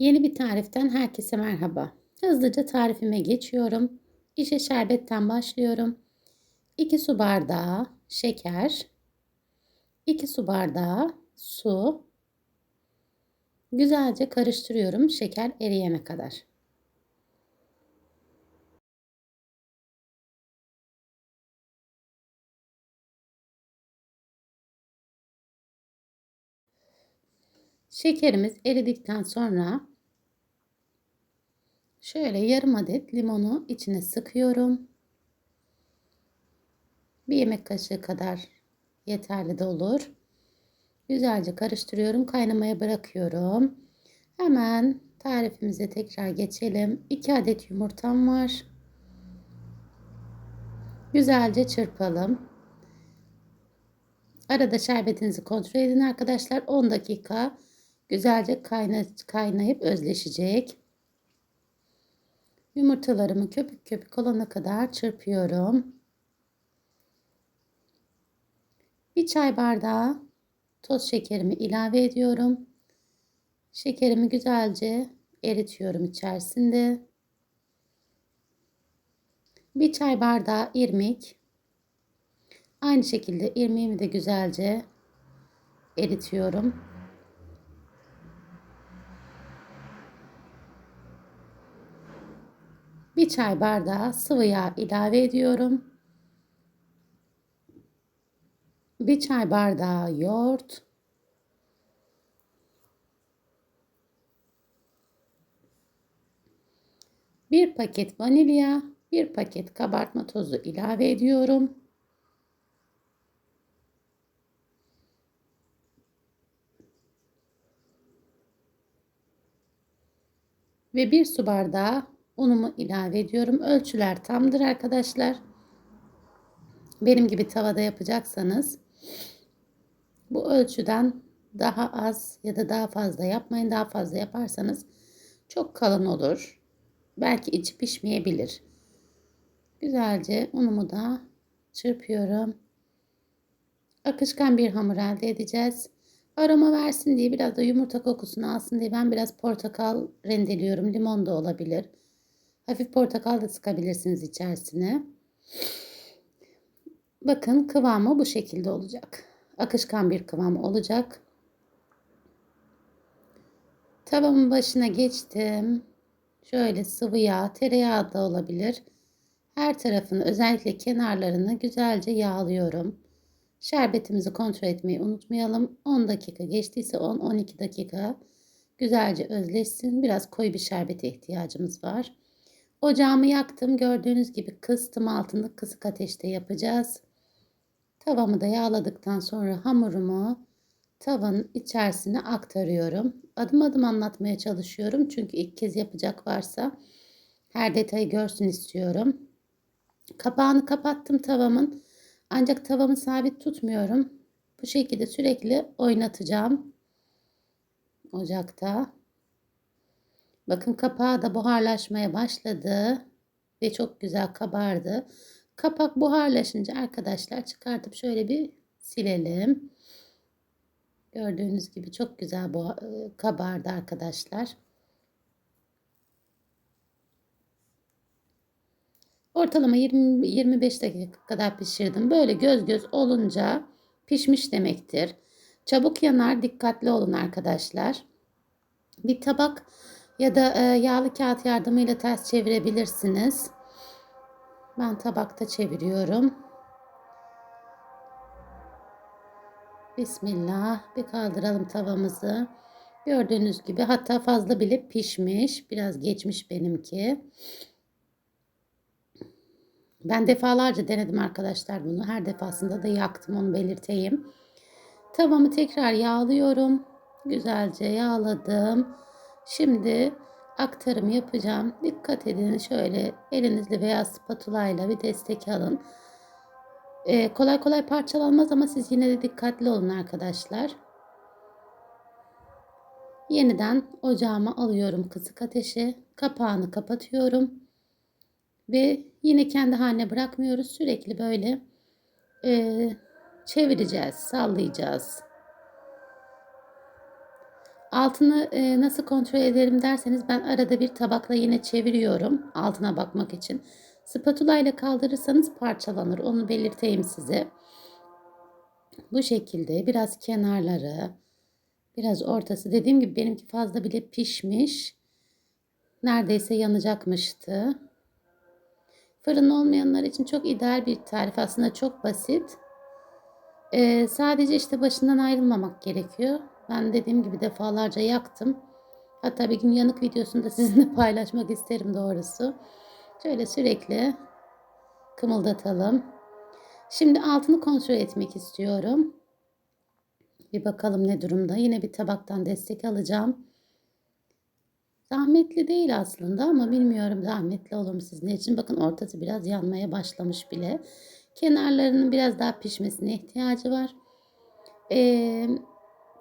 Yeni bir tariften herkese merhaba. Hızlıca tarifime geçiyorum. İşe şerbetten başlıyorum. 2 su bardağı şeker, 2 su bardağı su. Güzelce karıştırıyorum şeker eriyene kadar. Şekerimiz eridikten sonra şöyle yarım adet limonu içine sıkıyorum. Bir yemek kaşığı kadar yeterli de olur. Güzelce karıştırıyorum. Kaynamaya bırakıyorum. Hemen tarifimize tekrar geçelim. 2 adet yumurtam var. Güzelce çırpalım. Arada şerbetinizi kontrol edin arkadaşlar. 10 dakika güzelce kayna, kaynayıp özleşecek. Yumurtalarımı köpük köpük olana kadar çırpıyorum. Bir çay bardağı toz şekerimi ilave ediyorum. Şekerimi güzelce eritiyorum içerisinde. Bir çay bardağı irmik. Aynı şekilde irmiğimi de güzelce eritiyorum. Bir çay bardağı sıvı yağ ilave ediyorum. Bir çay bardağı yoğurt. Bir paket vanilya, bir paket kabartma tozu ilave ediyorum. Ve bir su bardağı unumu ilave ediyorum. Ölçüler tamdır arkadaşlar. Benim gibi tavada yapacaksanız bu ölçüden daha az ya da daha fazla yapmayın. Daha fazla yaparsanız çok kalın olur. Belki içi pişmeyebilir. Güzelce unumu da çırpıyorum. Akışkan bir hamur elde edeceğiz. Aroma versin diye biraz da yumurta kokusunu alsın diye ben biraz portakal rendeliyorum. Limon da olabilir. Hafif portakal da sıkabilirsiniz içerisine. Bakın kıvamı bu şekilde olacak. Akışkan bir kıvam olacak. Tavamın başına geçtim. Şöyle sıvı yağ, tereyağı da olabilir. Her tarafını özellikle kenarlarını güzelce yağlıyorum. Şerbetimizi kontrol etmeyi unutmayalım. 10 dakika geçtiyse 10-12 dakika güzelce özleşsin. Biraz koyu bir şerbete ihtiyacımız var. Ocağımı yaktım. Gördüğünüz gibi kıstım altında kısık ateşte yapacağız. Tavamı da yağladıktan sonra hamurumu tavanın içerisine aktarıyorum. Adım adım anlatmaya çalışıyorum. Çünkü ilk kez yapacak varsa her detayı görsün istiyorum. Kapağını kapattım tavamın. Ancak tavamı sabit tutmuyorum. Bu şekilde sürekli oynatacağım. Ocakta. Bakın kapağı da buharlaşmaya başladı. Ve çok güzel kabardı. Kapak buharlaşınca arkadaşlar çıkartıp şöyle bir silelim. Gördüğünüz gibi çok güzel e, kabardı arkadaşlar. Ortalama 20 25 dakika kadar pişirdim. Böyle göz göz olunca pişmiş demektir. Çabuk yanar, dikkatli olun arkadaşlar. Bir tabak ya da e, yağlı kağıt yardımıyla ters çevirebilirsiniz. Ben tabakta çeviriyorum. Bismillah. Bir kaldıralım tavamızı. Gördüğünüz gibi hatta fazla bile pişmiş. Biraz geçmiş benimki. Ben defalarca denedim arkadaşlar bunu. Her defasında da yaktım onu belirteyim. Tavamı tekrar yağlıyorum. Güzelce yağladım. Şimdi aktarım yapacağım. Dikkat edin şöyle elinizle veya spatula ile bir destek alın. Ee, kolay kolay parçalanmaz ama siz yine de dikkatli olun arkadaşlar. Yeniden ocağıma alıyorum kısık ateşe. Kapağını kapatıyorum. Ve yine kendi haline bırakmıyoruz. Sürekli böyle e, çevireceğiz, sallayacağız. Altını e, nasıl kontrol ederim derseniz ben arada bir tabakla yine çeviriyorum altına bakmak için. Spatula ile kaldırırsanız parçalanır. Onu belirteyim size. Bu şekilde biraz kenarları, biraz ortası. Dediğim gibi benimki fazla bile pişmiş. Neredeyse yanacakmıştı. Fırın olmayanlar için çok ideal bir tarif. Aslında çok basit. Ee, sadece işte başından ayrılmamak gerekiyor. Ben dediğim gibi defalarca yaktım. Hatta bir gün yanık videosunu da sizinle paylaşmak isterim doğrusu. Şöyle sürekli kımıldatalım. Şimdi altını kontrol etmek istiyorum. Bir bakalım ne durumda. Yine bir tabaktan destek alacağım. Zahmetli değil aslında ama bilmiyorum zahmetli olur mu sizin için. Bakın ortası biraz yanmaya başlamış bile. Kenarlarının biraz daha pişmesine ihtiyacı var. Ee,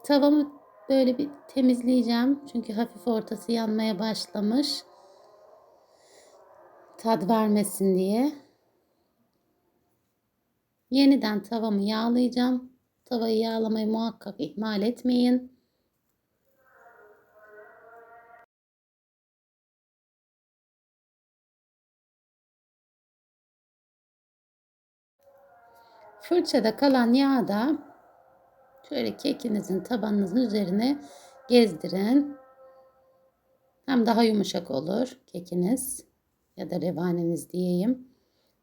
tavamı böyle bir temizleyeceğim. Çünkü hafif ortası yanmaya başlamış. Tad vermesin diye. Yeniden tavamı yağlayacağım. Tavayı yağlamayı muhakkak ihmal etmeyin. Fırçada kalan yağı da şöyle kekinizin tabanınızın üzerine gezdirin. Hem daha yumuşak olur kekiniz ya da revaneniz diyeyim.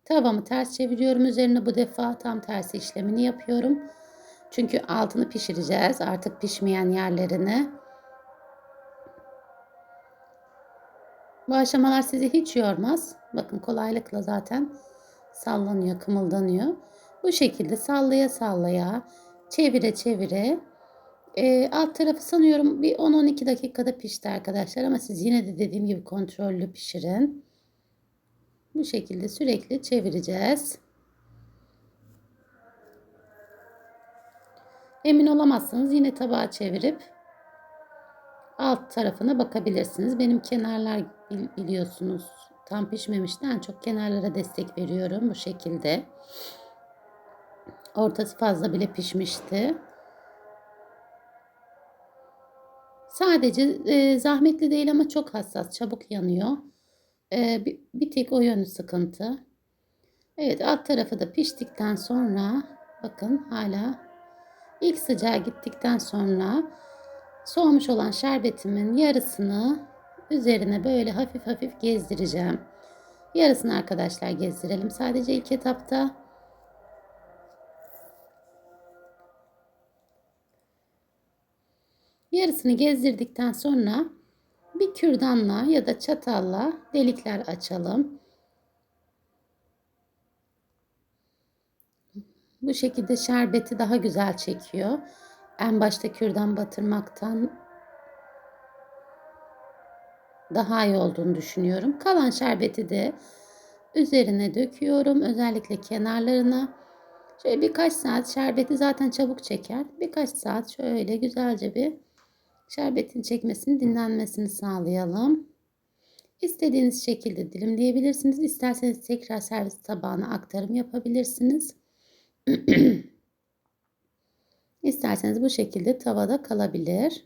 Tavamı ters çeviriyorum üzerine bu defa tam tersi işlemini yapıyorum. Çünkü altını pişireceğiz artık pişmeyen yerlerini. Bu aşamalar sizi hiç yormaz. Bakın kolaylıkla zaten sallanıyor, kımıldanıyor. Bu şekilde sallaya sallaya, çevire çevire. E, alt tarafı sanıyorum bir 10-12 dakikada pişti arkadaşlar ama siz yine de dediğim gibi kontrollü pişirin. Bu şekilde sürekli çevireceğiz. Emin olamazsanız yine tabağa çevirip alt tarafına bakabilirsiniz. Benim kenarlar biliyorsunuz tam pişmemişti. En çok kenarlara destek veriyorum bu şekilde. Ortası fazla bile pişmişti. Sadece e, zahmetli değil ama çok hassas, çabuk yanıyor. E, bir, bir tek o yönü sıkıntı. Evet alt tarafı da piştikten sonra bakın hala ilk sıcağı gittikten sonra soğumuş olan şerbetimin yarısını üzerine böyle hafif hafif gezdireceğim. Yarısını arkadaşlar gezdirelim sadece ilk etapta. Yarısını gezdirdikten sonra bir kürdanla ya da çatalla delikler açalım. Bu şekilde şerbeti daha güzel çekiyor. En başta kürdan batırmaktan daha iyi olduğunu düşünüyorum. Kalan şerbeti de üzerine döküyorum. Özellikle kenarlarına. Şöyle birkaç saat şerbeti zaten çabuk çeker. Birkaç saat şöyle güzelce bir Şerbetin çekmesini, dinlenmesini sağlayalım. İstediğiniz şekilde dilimleyebilirsiniz. İsterseniz tekrar servis tabağına aktarım yapabilirsiniz. İsterseniz bu şekilde tavada kalabilir.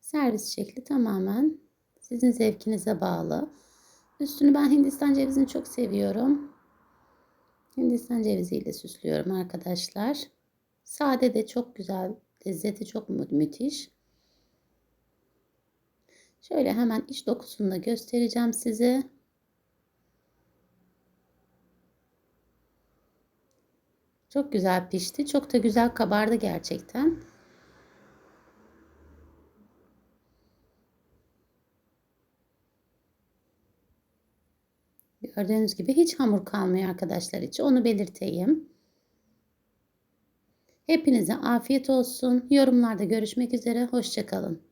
Servis şekli tamamen sizin zevkinize bağlı. Üstünü ben Hindistan cevizini çok seviyorum. Hindistan ceviziyle süslüyorum arkadaşlar. Sade de çok güzel. Lezzeti çok mü müthiş. Şöyle hemen iç dokusunu da göstereceğim size. Çok güzel pişti. Çok da güzel kabardı gerçekten. Gördüğünüz gibi hiç hamur kalmıyor arkadaşlar içi. Onu belirteyim. Hepinize afiyet olsun. Yorumlarda görüşmek üzere. Hoşçakalın.